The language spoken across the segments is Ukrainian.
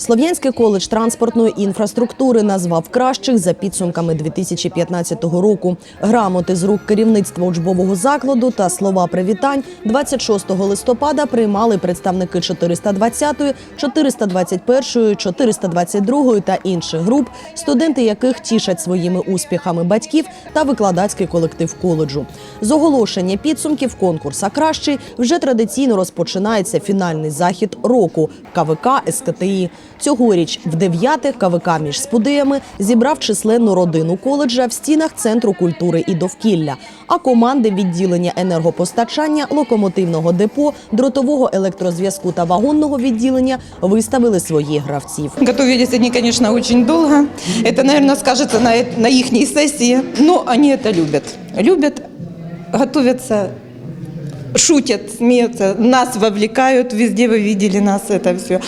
Слов'янський коледж транспортної інфраструктури назвав кращих за підсумками 2015 року. Грамоти з рук керівництва учбового закладу та слова привітань 26 листопада приймали представники 420-ї, 421-ї, 422-ї та інших груп, студенти яких тішать своїми успіхами батьків та викладацький колектив коледжу. З оголошення підсумків конкурса кращий вже традиційно розпочинається фінальний захід року КВК СКТІ. Цьогоріч в дев'яте КВК між спудеями зібрав численну родину коледжа в стінах центру культури і довкілля. А команди відділення енергопостачання, локомотивного депо, дротового електрозв'язку та вагонного відділення виставили своїх гравців. Готовились они, конечно, очень долго. Это, наверное, скажется на, э- на их сессии. Но они это любят. Любят, готовятся, шутят, смеются, нас вовлекают. Везде вы видели нас это все.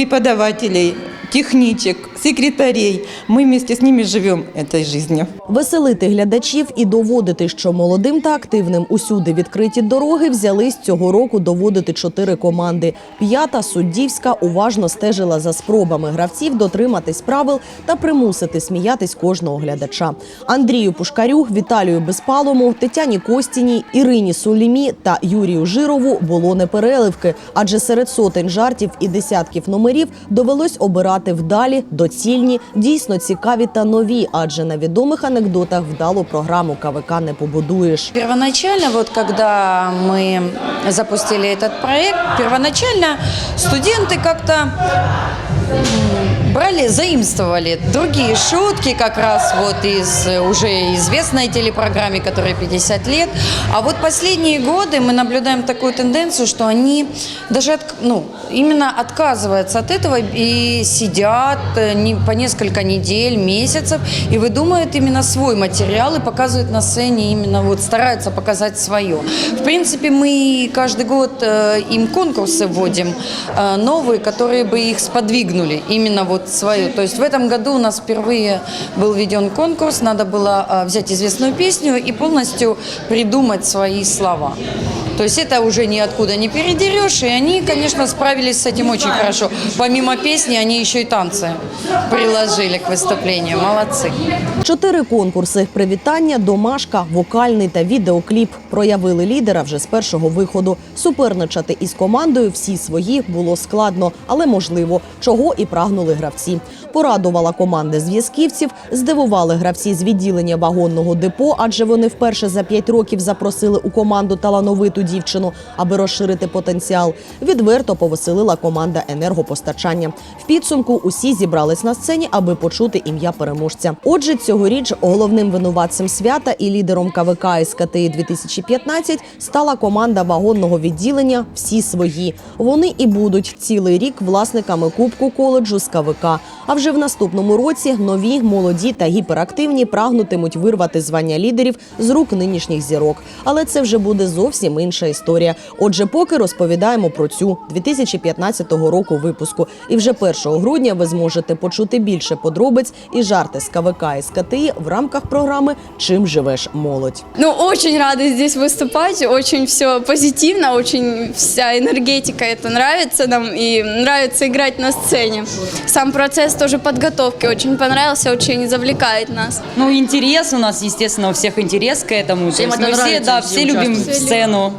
Преподавателей, техничек, секретарей. Мы вместе с ними живем этой жизнью. Веселити глядачів і доводити, що молодим та активним усюди відкриті дороги взялись цього року доводити чотири команди. П'ята суддівська уважно стежила за спробами гравців дотриматись правил та примусити сміятись кожного глядача. Андрію Пушкарю, Віталію Безпалому, Тетяні Костіній, Ірині Сулімі та Юрію Жирову було непереливки, адже серед сотень жартів і десятків номерів довелось обирати вдалі, доцільні, дійсно цікаві та нові, адже на відомих анекдотах вдалу програму КВК не побудуєш. Первоначально, вот когда мы запустили этот проект, первоначально студенты как-то м, брали, заимствовали другие шутки как раз вот из э, уже известной телепрограмме, которой 50 лет. А вот последние годы мы наблюдаем такую тенденцию, что они даже от- ну, именно отказываются от этого и сидят э, не- по несколько недель, месяцев и выдумывают именно свой материал и показывают на сцене именно вот стараются показать свое. В принципе, мы каждый год э, им конкурсы вводим э, новые, которые бы их сподвигнули именно вот свою. То есть в этом году у нас впервые был введен конкурс, надо было э, взять известную песню и полностью придумать свои слова. То есть это уже ниоткуда не передерешь, и они, конечно, справились с этим очень хорошо. Помимо песни, они еще и танцы приложили к выступлению. Молодцы. Чотири конкурси: привітання, домашка, вокальний та відеокліп проявили лідера вже з першого виходу. Суперничати із командою всі свої було складно, але можливо, чого і прагнули гравці. Порадувала команда зв'язківців, здивували гравці з відділення вагонного депо, адже вони вперше за п'ять років запросили у команду талановиту дівчину, аби розширити потенціал. Відверто повеселила команда енергопостачання. В підсумку усі зібрались на сцені, аби почути ім'я переможця. Отже, цьогоріч головним винуватцем свята і лідером КВК СКТІ 2015 стала команда вагонного відділення Всі свої. Вони і будуть цілий рік власниками кубку коледжу з КВК. А вже в наступному році нові, молоді та гіперактивні прагнутимуть вирвати звання лідерів з рук нинішніх зірок. Але це вже буде зовсім інша історія. Отже, поки розповідаємо про цю 2015 року випуску. І вже 1 грудня ви зможете почути більше подробиць і жарти з КВК і СКТІ в рамках програми Чим живеш молодь. Ну, очень рада здесь выступать, очень все позитивно, очень вся энергетика это нравится нам и нравится играть на сцене. Сам процесс тоже подготовки очень понравился, очень завлекает нас. Ну, интерес у нас, естественно, у всех интерес к этому. То Всем есть это мы все, нравится, да, все все любим участвуют. сцену.